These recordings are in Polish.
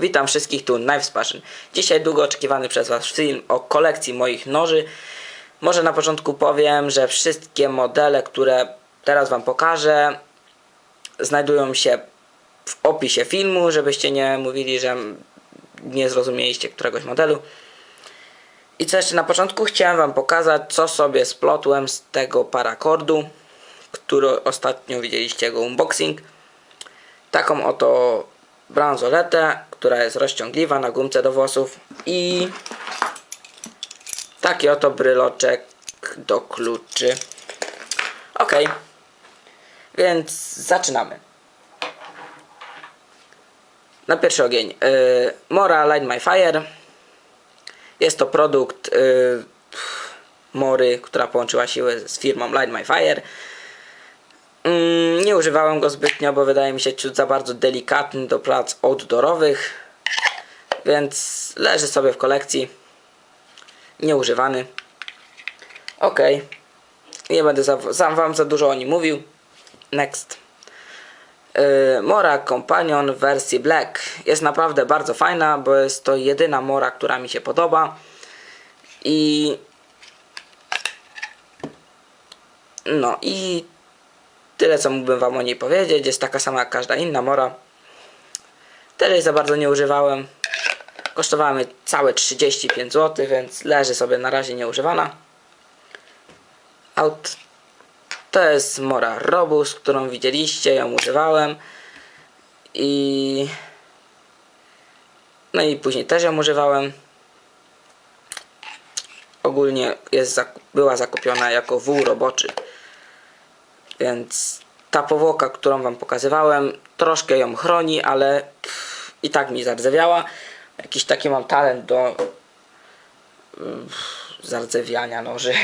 Witam wszystkich tu Knives Passion. Dzisiaj długo oczekiwany przez Was film o kolekcji moich noży. Może na początku powiem, że wszystkie modele, które teraz Wam pokażę, znajdują się w opisie filmu, żebyście nie mówili, że nie zrozumieliście któregoś modelu. I co jeszcze na początku chciałem Wam pokazać, co sobie splotłem z tego parakordu, który ostatnio widzieliście jego unboxing. Taką oto bransoletę, która jest rozciągliwa na gumce do włosów i taki oto bryloczek do kluczy. Ok, więc zaczynamy. Na pierwszy ogień. Yy, Mora Light My Fire. Jest to produkt yy, Mory, która połączyła siły z firmą Light My Fire. Mm, nie używałem go zbytnio, bo wydaje mi się ciut za bardzo delikatny do prac outdoorowych. Więc leży sobie w kolekcji. Nieużywany. Ok. Nie będę za, za, wam za dużo o nim mówił. Next. Yy, Mora Companion w wersji Black jest naprawdę bardzo fajna, bo jest to jedyna Mora, która mi się podoba. I no i tyle co mógłbym wam o niej powiedzieć. Jest taka sama jak każda inna Mora. Też jej za bardzo nie używałem. Kosztowała mnie całe 35 zł, więc leży sobie na razie nieużywana. Out. To jest Mora Robus, którą widzieliście, ją używałem. I no i później też ją używałem. Ogólnie jest, była zakupiona jako wół roboczy. Więc ta powłoka, którą wam pokazywałem, troszkę ją chroni, ale pff, i tak mi zardzewiała. Jakiś taki mam talent do mm, zardzewiania noży.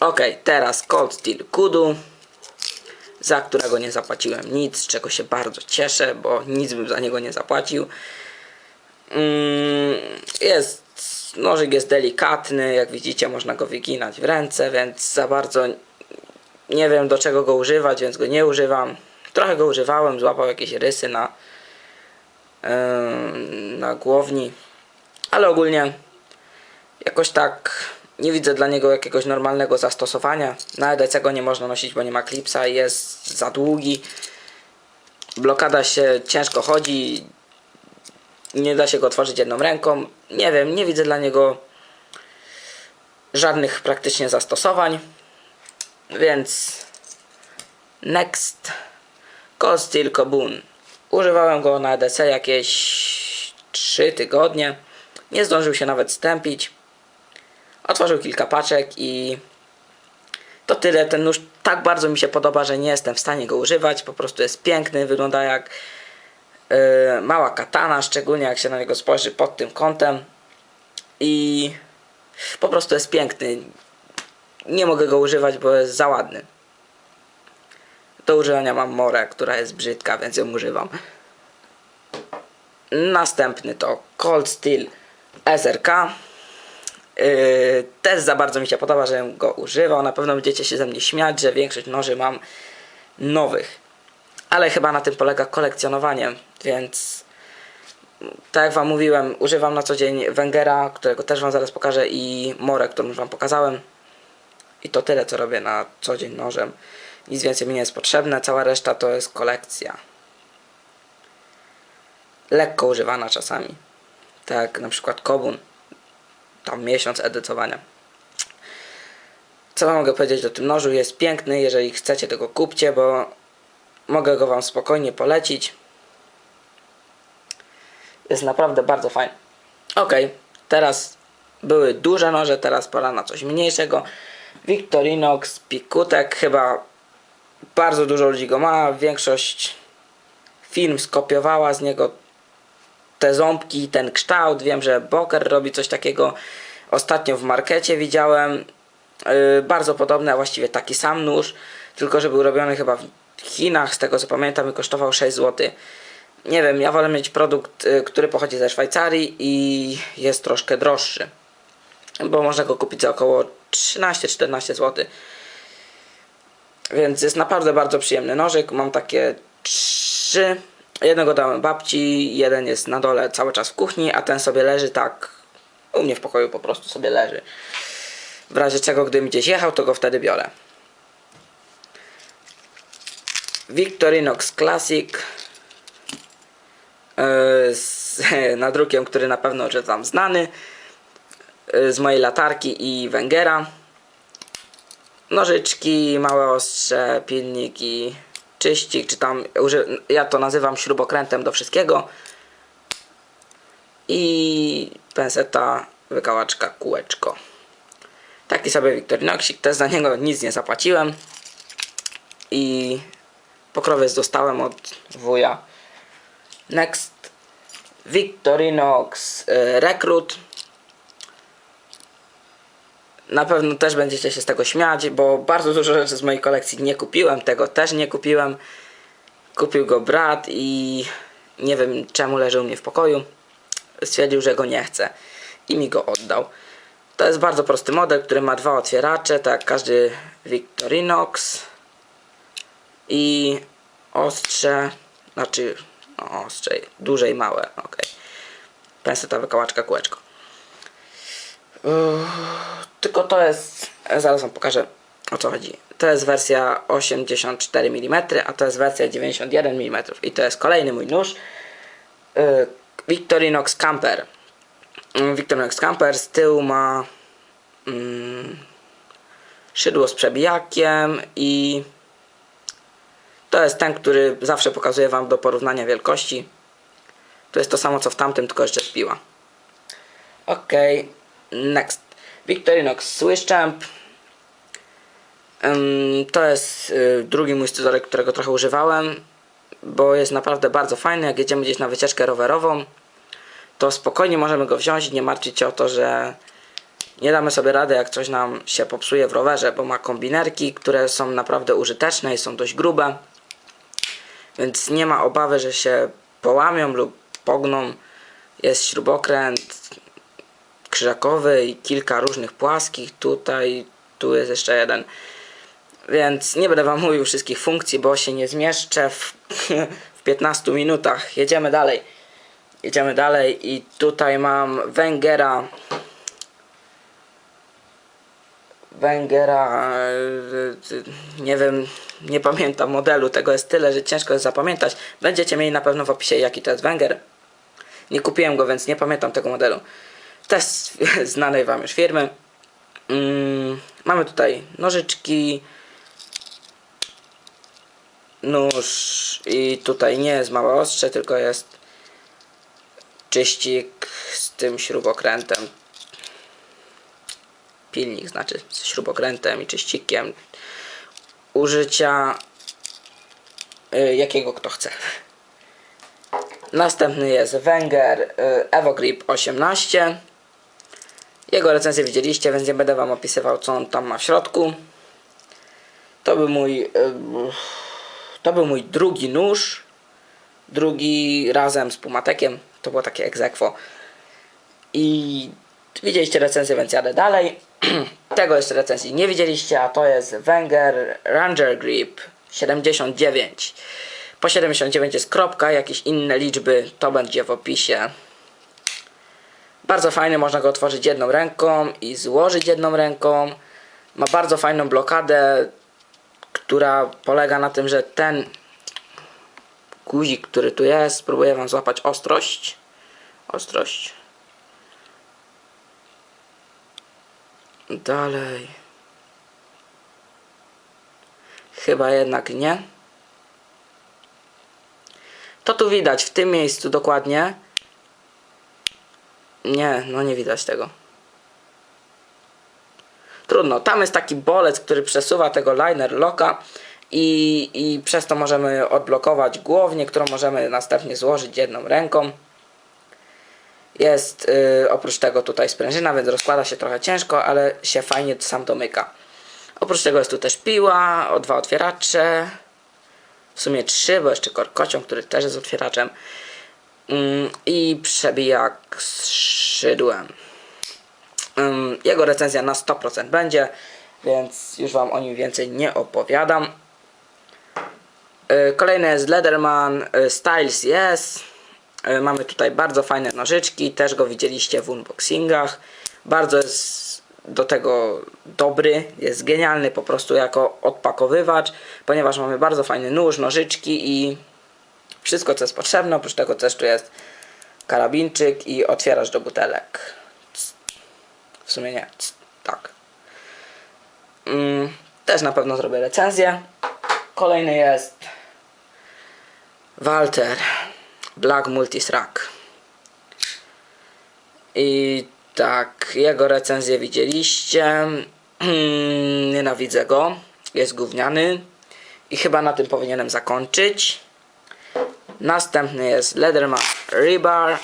Ok, teraz Cold Steel Kudu, za którego nie zapłaciłem nic, z czego się bardzo cieszę, bo nic bym za niego nie zapłacił. Mm, Jest, nożyk jest delikatny, jak widzicie można go wyginać w ręce, więc za bardzo nie wiem do czego go używać, więc go nie używam. Trochę go używałem, złapał jakieś rysy na, na głowni, ale ogólnie jakoś tak nie widzę dla niego jakiegoś normalnego zastosowania. Na EDC go nie można nosić, bo nie ma klipsa i jest za długi. Blokada się ciężko chodzi, nie da się go otworzyć jedną ręką. Nie wiem, nie widzę dla niego żadnych praktycznie zastosowań. Więc next Steel Kobun. Używałem go na EDC jakieś 3 tygodnie. Nie zdążył się nawet stępić. Otworzył kilka paczek i to tyle. Ten nóż tak bardzo mi się podoba, że nie jestem w stanie go używać. Po prostu jest piękny, wygląda jak yy, mała katana, szczególnie jak się na niego spojrzy pod tym kątem. I po prostu jest piękny. Nie mogę go używać, bo jest za ładny. Do używania mam morę, która jest brzydka, więc ją używam. Następny to Cold Steel SRK. Yy, też za bardzo mi się podoba, że go używam. Na pewno będziecie się ze mnie śmiać, że większość noży mam nowych. Ale chyba na tym polega kolekcjonowanie, więc tak jak wam mówiłem, używam na co dzień Wengera, którego też wam zaraz pokażę i Morę, którą już wam pokazałem. I to tyle, co robię na co dzień nożem. Nic więcej mi nie jest potrzebne, cała reszta to jest kolekcja. Lekko używana czasami. Tak na przykład Kobun. Tam miesiąc edytowania. Co mogę powiedzieć o tym nożu? Jest piękny, jeżeli chcecie tego kupcie, bo mogę go wam spokojnie polecić. Jest naprawdę bardzo fajny. Ok, teraz były duże noże, teraz pora na coś mniejszego. Victorinox Pikutek chyba bardzo dużo ludzi go ma. Większość firm skopiowała z niego te ząbki, ten kształt. Wiem, że Boker robi coś takiego. Ostatnio w markecie widziałem yy, bardzo podobny, a właściwie taki sam nóż, tylko że był robiony chyba w Chinach, z tego co pamiętam, i kosztował 6 zł. Nie wiem, ja wolę mieć produkt, y, który pochodzi ze Szwajcarii i jest troszkę droższy, bo można go kupić za około 13-14 zł. Więc jest naprawdę bardzo przyjemny nożyk. Mam takie trzy Jednego dałem babci, jeden jest na dole cały czas w kuchni, a ten sobie leży tak u mnie w pokoju po prostu sobie leży. W razie czego, gdybym gdzieś jechał, to go wtedy biorę. Victorinox Classic yy, z nadrukiem, który na pewno że tam znany yy, z mojej latarki i węgera nożyczki, małe ostrze, pilnik i czyścik, czy tam ja to nazywam śrubokrętem do wszystkiego. I penseta, wykałaczka, kółeczko. Taki sobie Victorinoxik, też za niego nic nie zapłaciłem. I pokrowiec dostałem od wuja. Next. Victorinox y, Recruit na pewno też będziecie się z tego śmiać, bo bardzo dużo rzeczy z mojej kolekcji nie kupiłem, tego też nie kupiłem. Kupił go brat i nie wiem czemu leży u mnie w pokoju. Stwierdził, że go nie chce i mi go oddał. To jest bardzo prosty model, który ma dwa otwieracze, tak każdy Victorinox. I ostrze, znaczy no ostrze, duże i małe, ok. Penseta, wykałaczka, kółeczko. Yy, tylko to jest, zaraz wam pokażę o co chodzi. To jest wersja 84 mm, a to jest wersja 91 mm. I to jest kolejny mój nóż. Yy, Victorinox Camper. Yy, Victorinox Camper z tyłu ma mm, szydło z przebijakiem i to jest ten, który zawsze pokazuję wam do porównania wielkości. To jest to samo co w tamtym, tylko jeszcze z piła. Ok, next. Victorinox Swiss Champ. To jest y, drugi mój scyzoryk, którego trochę używałem, bo jest naprawdę bardzo fajny. Jak jedziemy gdzieś na wycieczkę rowerową, to spokojnie możemy go wziąć nie martwić się o to, że nie damy sobie rady, jak coś nam się popsuje w rowerze, bo ma kombinerki, które są naprawdę użyteczne i są dość grube. Więc nie ma obawy, że się połamią lub pogną. Jest śrubokręt krzyżakowy i kilka różnych płaskich. Tutaj, tu jest jeszcze jeden. Więc nie będę wam mówił wszystkich funkcji, bo się nie zmieszczę w, w 15 minutach. Jedziemy dalej. Jedziemy dalej i tutaj mam Węgera Węgera, e, nie wiem, nie pamiętam modelu, tego jest tyle, że ciężko jest zapamiętać. Będziecie mieli na pewno w opisie jaki to jest Węgier. Nie kupiłem go, więc nie pamiętam tego modelu. Też znanej wam już firmy. Mm, mamy tutaj nożyczki, nóż i tutaj nie jest małe ostrze, tylko jest czyścik z tym śrubokrętem pilnik, znaczy z śrubokrętem i czyścikiem użycia y, jakiego kto chce. Następny jest Wenger y, Evogrip 18. Jego recenzję widzieliście, więc nie będę wam opisywał co on tam ma w środku. To był mój y, to był mój drugi nóż. Drugi razem z Pumatekiem. To było takie egzekwo. I widzieliście recenzję, więc jadę dalej. Tego jeszcze recenzji nie widzieliście, a to jest Wenger Ranger Grip 79. Po 79 jest kropka, jakieś inne liczby, to będzie w opisie. Bardzo fajny, można go otworzyć jedną ręką i złożyć jedną ręką. Ma bardzo fajną blokadę, która polega na tym, że ten guzik, który tu jest, spróbuję wam złapać ostrość. Ostrość. Dalej. Chyba jednak nie. To tu widać, w tym miejscu dokładnie. Nie, no nie widać tego. Trudno, tam jest taki bolec, który przesuwa tego liner locka i, i przez to możemy odblokować głownię, którą możemy następnie złożyć jedną ręką. Jest yy, oprócz tego tutaj sprężyna, więc rozkłada się trochę ciężko, ale się fajnie sam domyka. Oprócz tego jest tu też piła, o dwa otwieracze. W sumie trzy, bo jeszcze korkocią, który też jest otwieraczem. Ym, I przebijak z szydłem. Ym, jego recenzja na 100% będzie, więc już Wam o nim więcej nie opowiadam. Y, Kolejny jest Leatherman y, Styles Yes. Y, Mamy tutaj bardzo fajne nożyczki, też go widzieliście w unboxingach. Bardzo jest do tego dobry, jest genialny po prostu jako odpakowywacz, ponieważ mamy bardzo fajny nóż, nożyczki i wszystko co jest potrzebne. Oprócz tego też tu jest karabinczyk i otwierasz do butelek. W sumie nie, tak. Mm, też na pewno zrobię recenzję. Kolejny jest Walter Black Multisrack. I tak, jego recenzję widzieliście. Nienawidzę go. Jest gówniany. I chyba na tym powinienem zakończyć. Następny jest Leatherman Rebar.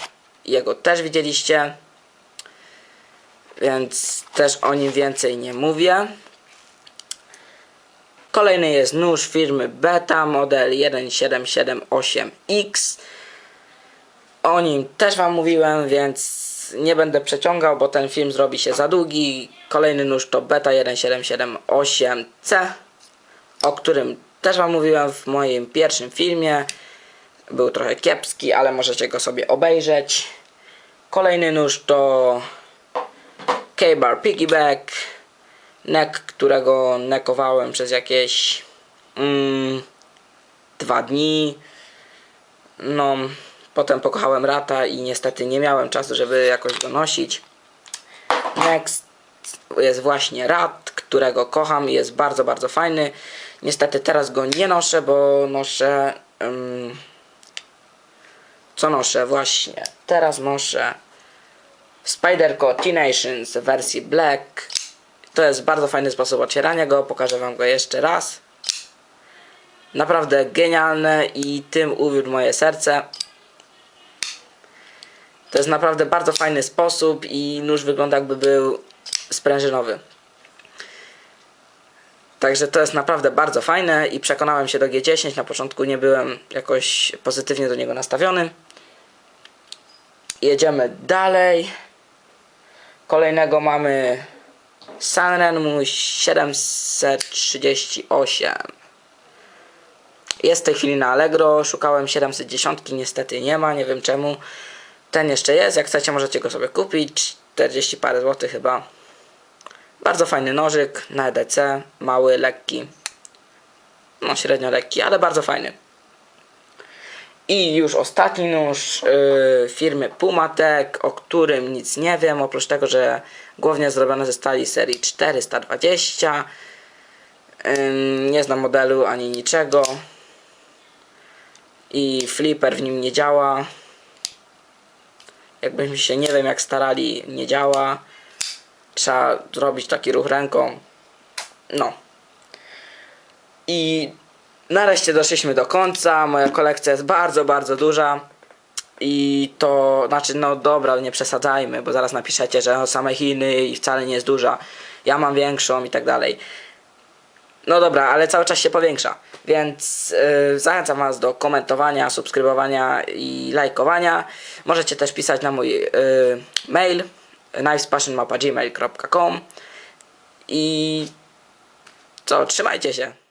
Jego też widzieliście. Więc też o nim więcej nie mówię. Kolejny jest nóż firmy Beta model 1778X. O nim też Wam mówiłem, więc nie będę przeciągał, bo ten film zrobi się za długi. Kolejny nóż to Beta 1778C, o którym też Wam mówiłem w moim pierwszym filmie. Był trochę kiepski, ale możecie go sobie obejrzeć. Kolejny nóż to K-Bar Piggyback. Neck, którego nekowałem przez jakieś mm, dwa dni. No, potem pokochałem rata i niestety nie miałem czasu, żeby jakoś go nosić. Next jest właśnie rat, którego kocham i jest bardzo, bardzo fajny. Niestety teraz go nie noszę, bo noszę... ym, co noszę? Właśnie. Teraz noszę Spyderco T-Nations w wersji Black. To jest bardzo fajny sposób otwierania go. Pokażę Wam go jeszcze raz. Naprawdę genialne i tym uwiódł moje serce. To jest naprawdę bardzo fajny sposób i nóż wygląda jakby był sprężynowy. Także to jest naprawdę bardzo fajne i przekonałem się do G10. Na początku nie byłem jakoś pozytywnie do niego nastawiony. Jedziemy dalej. Kolejnego mamy Sanrenmu 738. Jest w tej chwili na Allegro. Szukałem 710, niestety nie ma, nie wiem czemu. Ten jeszcze jest, jak chcecie możecie go sobie kupić. 40 parę złotych chyba. Bardzo fajny nożyk na EDC, mały, lekki. No średnio lekki, ale bardzo fajny. I już ostatni nóż yy, firmy Pumatek, o którym nic nie wiem, oprócz tego, że głównie zrobione ze stali serii 420. Yy, nie znam modelu ani niczego. I flipper w nim nie działa. Jakbyśmy się nie wiem jak starali, nie działa. Trzeba zrobić taki ruch ręką. No. I nareszcie doszliśmy do końca. Moja kolekcja jest bardzo, bardzo duża. I to znaczy, no dobra, nie przesadzajmy, bo zaraz napiszecie, że no, same Chiny i wcale nie jest duża. Ja mam większą i tak dalej. No dobra, ale cały czas się powiększa. Więc yy, zachęcam Was do komentowania, subskrybowania i lajkowania. Możecie też pisać na mój yy, mail knivespassionmapa.gmail.com I co, trzymajcie się.